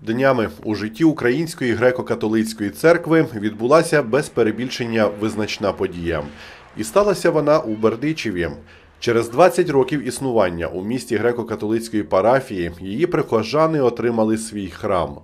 Днями у житті Української греко-католицької церкви відбулася без перебільшення визначна подія. І сталася вона у Бердичеві. Через 20 років існування у місті греко-католицької парафії її прихожани отримали свій храм.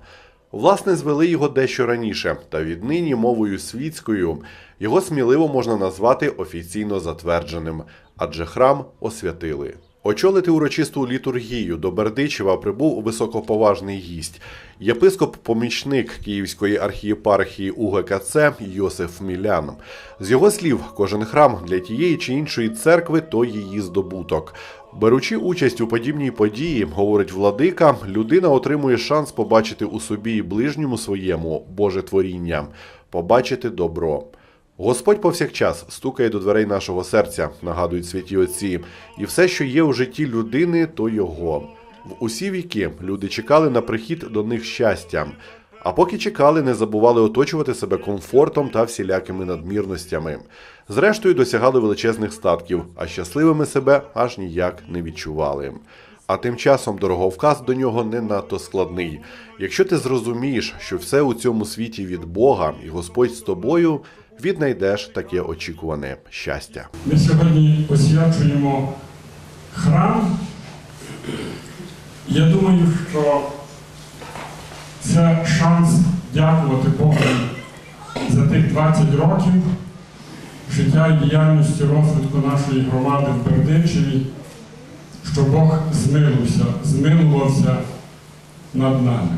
Власне, звели його дещо раніше, та віднині мовою світською його сміливо можна назвати офіційно затвердженим, адже храм освятили. Очолити урочисту літургію до Бердичева прибув високоповажний гість, єпископ-помічник Київської архієпархії УГКЦ Йосиф Мілян. З його слів, кожен храм для тієї чи іншої церкви то її здобуток. Беручи участь у подібній події, говорить владика, людина отримує шанс побачити у собі і ближньому своєму Боже творіння, побачити добро. Господь повсякчас стукає до дверей нашого серця, нагадують святі отці, і все, що є у житті людини, то його. В усі віки люди чекали на прихід до них щастя. А поки чекали, не забували оточувати себе комфортом та всілякими надмірностями. Зрештою, досягали величезних статків, а щасливими себе аж ніяк не відчували. А тим часом дороговказ до нього не надто складний. Якщо ти зрозумієш, що все у цьому світі від Бога і Господь з тобою, віднайдеш таке очікуване щастя. Ми сьогодні освячуємо храм. Я думаю, що це шанс дякувати Богу за тих 20 років життя і діяльності розвитку нашої громади в Бердичеві, що Бог змилився, змилувався над нами.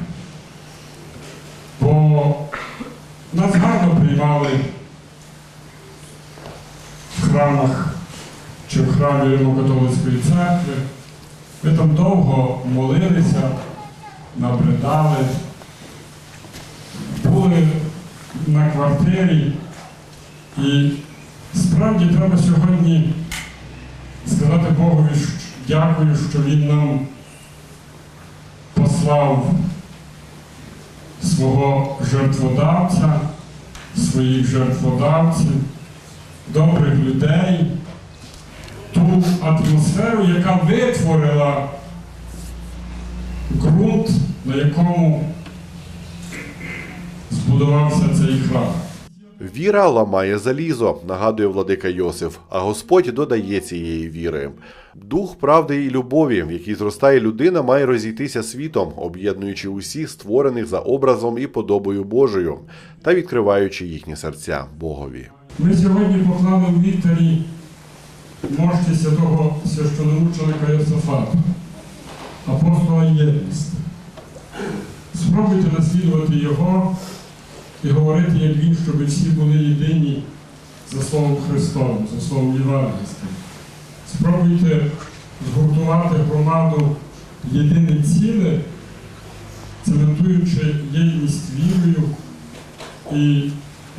Бо нас гарно приймали храмах чи в храмі Римо-католицької церкви. Ми там довго молилися, набридали, були на квартирі. І справді треба сьогодні сказати Богові дякую, що Він нам послав свого жертводавця, своїх жертводавців, добрих людей, ту атмосферу, яка витворила ґрунт, на якому збудувався цей храм. Віра ламає залізо, нагадує владика Йосиф, а Господь додає цієї віри. Дух правди і любові, в якій зростає людина, має розійтися світом, об'єднуючи усіх створених за образом і подобою Божою та відкриваючи їхні серця Богові. Ми сьогодні поклали в вітері мощі святого священомученика Йосифата, апостола єдності. Спробуйте наслідувати його і говорити, як він, щоб всі були єдині за Словом Христовим, за Словом Євангельським. Спробуйте згуртувати громаду єдине ціле, цементуючи єдність вірою і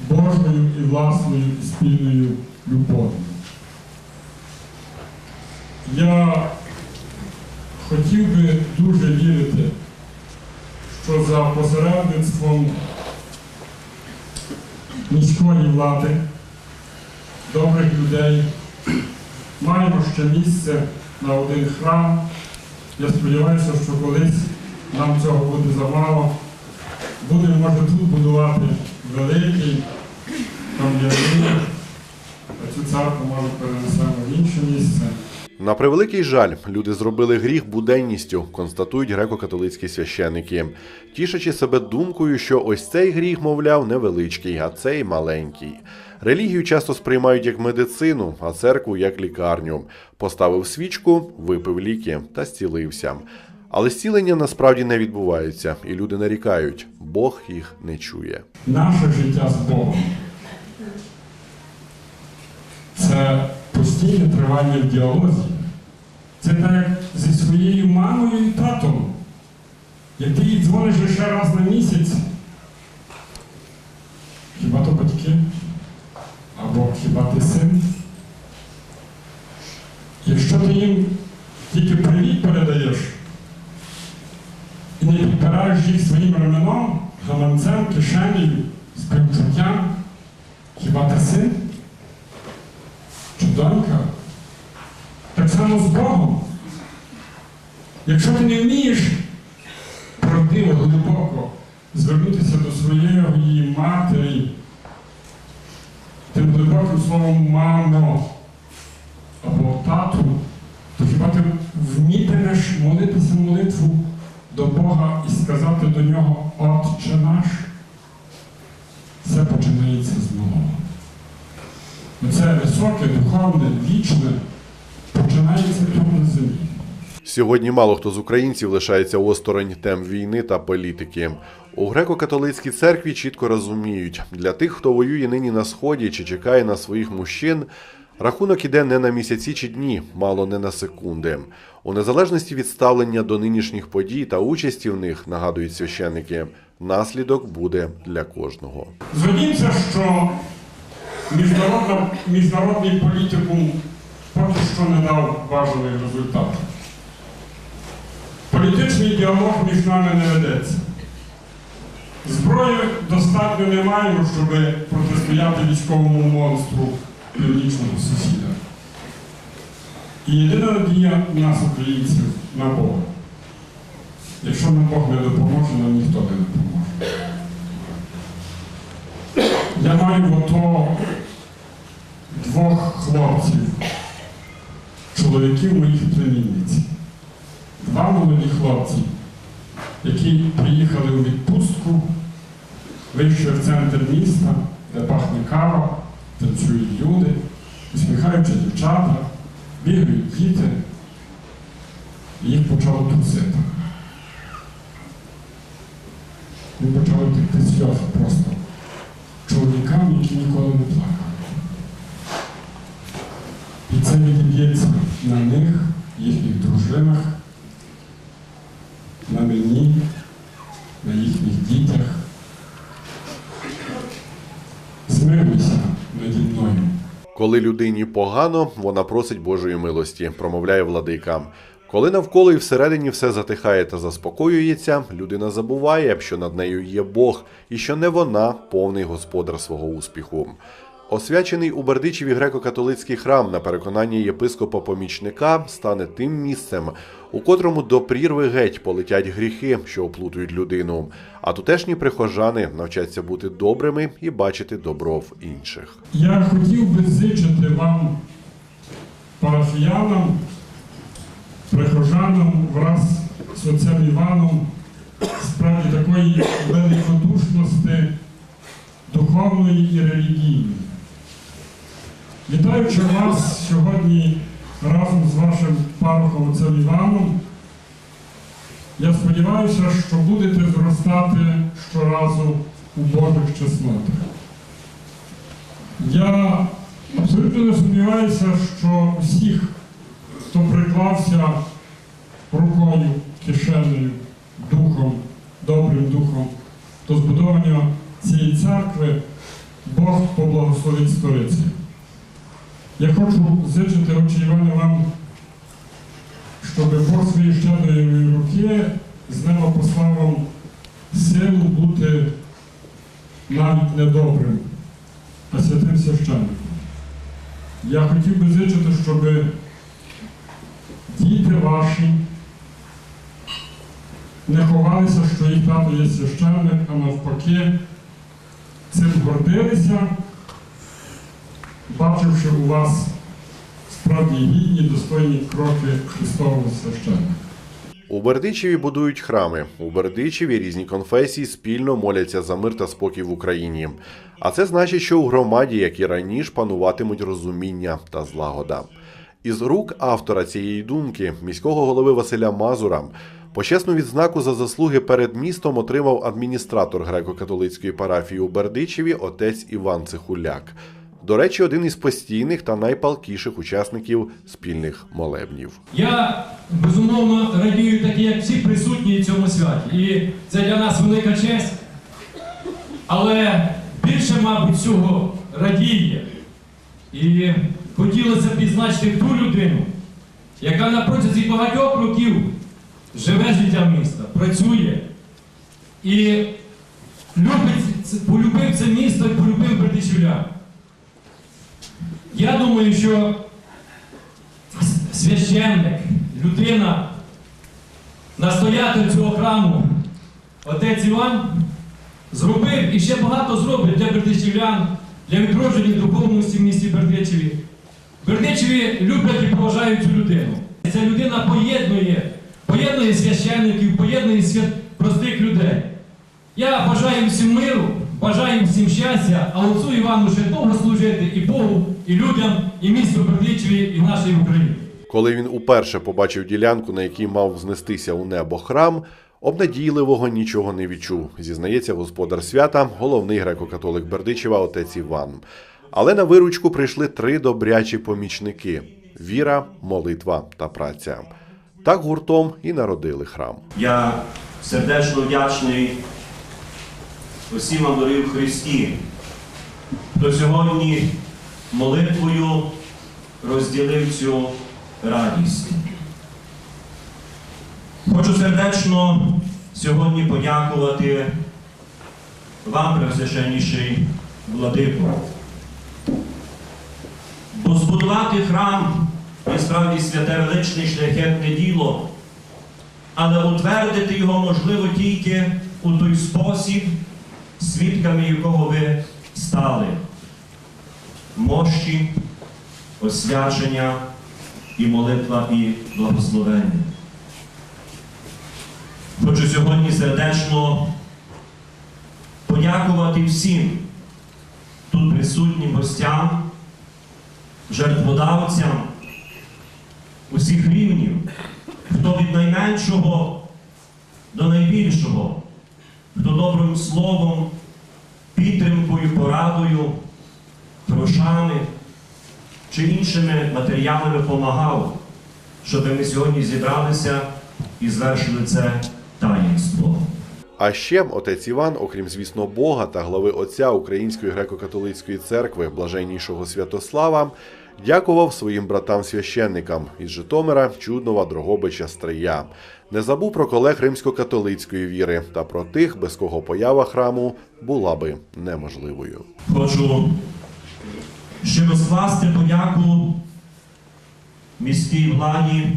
Божою і власною спільною любов'ю. Я хотів би дуже вірити, що за посередництвом міської влади, добрих людей, маємо ще місце на один храм. Я сподіваюся, що колись нам цього буде замало. Будемо, може, тут будувати великий, а цю церкву, може, перенесемо в інше місце. На превеликий жаль, люди зробили гріх буденністю, констатують греко-католицькі священики, тішачи себе думкою, що ось цей гріх, мовляв, невеличкий, а цей маленький. Релігію часто сприймають як медицину, а церкву як лікарню. Поставив свічку, випив ліки та зцілився. Але зцілення насправді не відбуваються, і люди нарікають, Бог їх не чує. Наше життя з Богом. Це постійне тривання в діалозі. Це так зі своєю мамою і татом. Як ти їй дзвониш лише раз на місяць, хіба то батьки? Або хіба ти син? Якщо ти їм тільки привіт передаєш і підпираєш їх своїм ременом, гаманцем, кишенею, співчуттям, хіба ти син? Чи донька? Так само з Богом. Якщо ти не вмієш тим глибоко звернутися до своєї матері, тим глибоким словом мамо або тату, то хіба ти вмітимеш молитися молитву до Бога і сказати до нього Отче наш? Все починається з малого. Це високе, духовне, вічне починається тут на землі. Сьогодні мало хто з українців лишається осторонь тем війни та політики. У греко-католицькій церкві чітко розуміють, для тих, хто воює нині на сході чи чекає на своїх мужчин, рахунок іде не на місяці чи дні, мало не на секунди. У незалежності від ставлення до нинішніх подій та участі в них, нагадують священники, наслідок буде для кожного. Згодімося, що міжнародний політикум поки що не дав бажаний результат. Політичний діалог між нами не ведеться. Зброї достатньо не маємо, щоб протистояти військовому монстру північного сусіда. І єдина надія нас, українців, на Бога. Якщо нам Бог не допоможе, нам ніхто не допоможе. Я маю в ото двох хлопців, чоловіків моїх племінниць. Два молоді хлопці, які приїхали у відпустку, вийшли в центр міста, де пахне кава, танцюють люди, усміхаються дівчата, бігають діти. І їх почало трусити. Їм почали текти сльози просто чоловікам, які ніколи не плакали. І це відіб'ється на них, їхніх дружинах, на мені, на їхніх дітях. Мною. Коли людині погано, вона просить Божої милості, промовляє владика. Коли навколо і всередині все затихає та заспокоюється, людина забуває, що над нею є Бог і що не вона повний господар свого успіху. Освячений у Бердичеві греко-католицький храм на переконання єпископа-помічника стане тим місцем, у котрому до прірви геть полетять гріхи, що оплутують людину. А тутешні прихожани навчаться бути добрими і бачити добро в інших. Я хотів би зичити вам, парафіянам, прихожанам враз з отцем Іваном справді такої великодушності духовної і релігійної. Вітаючи вас сьогодні разом з вашим парохом отцем Іваном, я сподіваюся, що будете зростати щоразу у Божих чеснотах. Я абсолютно не сумніваюся, що всіх, хто приклався рукою, кишенею, духом, добрим духом до збудовання цієї церкви, Бог поблагословить сторицю. Я хочу зичити, отче Іване, вам, щоб Бог своєї щедрої руки з неба послав вам силу бути навіть недобрим а святим священником. Я хотів би зичити, щоб діти ваші не ховалися, що їх тато є священник, а навпаки, цим гордилися, бачивши у вас справді гідні, достойні кроки Христового священника. У Бердичеві будують храми. У Бердичеві різні конфесії спільно моляться за мир та спокій в Україні. А це значить, що у громаді, як і раніше, пануватимуть розуміння та злагода. Із рук автора цієї думки, міського голови Василя Мазура, почесну відзнаку за заслуги перед містом отримав адміністратор греко-католицької парафії у Бердичеві отець Іван Цихуляк. До речі, один із постійних та найпалкіших учасників спільних молебнів. Я безумовно радію, так як всі присутні в цьому святі. І це для нас велика честь. Але більше, мабуть, цього радіє. І хотілося б відзначити ту людину, яка на протязі багатьох років живе життям міста, працює і любить, полюбив це місто і полюбив Бердичівлян. Я думаю, що священник, людина, настоятель цього храму отець Іван зробив і ще багато зробить для бердичівлян, для відродження духовності в місті Бердичеві. Бердичеві люблять і поважають цю людину. Ця людина поєднує, поєднує священників, поєднує простих людей. Я бажаю всім миру, бажаю всім щастя, а отцу Івану ще довго служити і Богу, і людям, і місту Бердичеві, і нашій Україні. Коли він уперше побачив ділянку, на якій мав знестися у небо храм, обнадійливого нічого не відчув, зізнається господар свята, головний греко-католик Бердичева, отець Іван. Але на виручку прийшли три добрячі помічники: віра, молитва та праця. Так гуртом і народили храм. Я сердечно вдячний усім вам в Христі, хто сьогодні молитвою розділив цю радість. Хочу сердечно сьогодні подякувати вам, Пресвященніший Владико. Бо збудувати храм є справді святе величне шляхетне діло але утвердити його можливо тільки у той спосіб, свідками якого ви стали. Мощі, освячення і молитва і благословення. Хочу сьогодні сердечно подякувати всім тут присутнім гостям, жертводавцям усіх рівнів хто від найменшого до найбільшого, хто добрим словом, підтримкою, порадою, грошами чи іншими матеріалами допомагав, щоб ми сьогодні зібралися і звершили це таїнство. А ще отець Іван, окрім звісно Бога та глави отця Української греко-католицької церкви блаженнішого Святослава, дякував своїм братам-священникам із Житомира, Чуднова, Дрогобича, Стрия. Не забув про колег римсько-католицької віри та про тих, без кого поява храму була би неможливою. Хочу щиро скласти подяку міській владі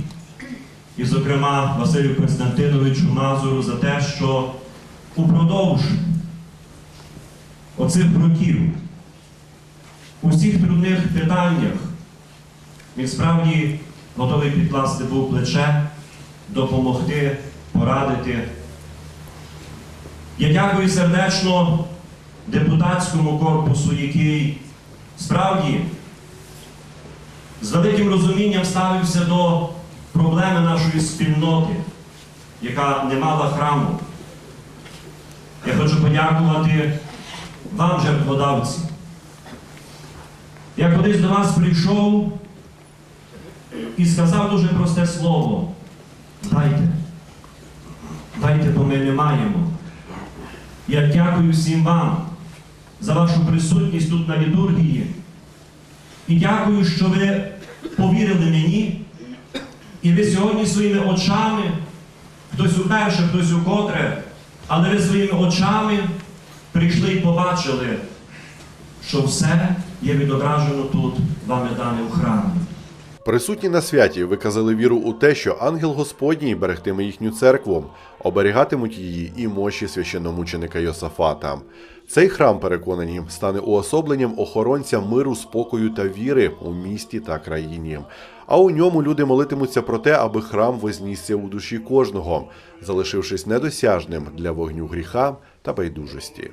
і, зокрема, Василю Константиновичу Мазуру за те, що упродовж оцих років у всіх трудних питаннях він справді готовий підкласти був плече, допомогти, порадити. Я дякую сердечно депутатському корпусу, який справді з великим розумінням ставився до проблеми нашої спільноти, яка не мала храму. Я хочу подякувати вам, жертводавці. Я колись до вас прийшов і сказав дуже просте слово. Дайте. Дайте, бо ми не маємо. Я дякую всім вам за вашу присутність тут на літургії. І дякую, що ви повірили мені. І ви сьогодні своїми очами, хтось уперше, хтось укотре, але ви своїми очами прийшли і побачили, що все є відображено тут, вами дане у храмі. Присутні на святі виказали віру у те, що ангел Господній берегтиме їхню церкву, оберігатимуть її і мощі священномученика Йосафата. Цей храм, переконані, стане уособленням охоронця миру, спокою та віри у місті та країні. А у ньому люди молитимуться про те, аби храм вознісся у душі кожного, залишившись недосяжним для вогню гріха та байдужості.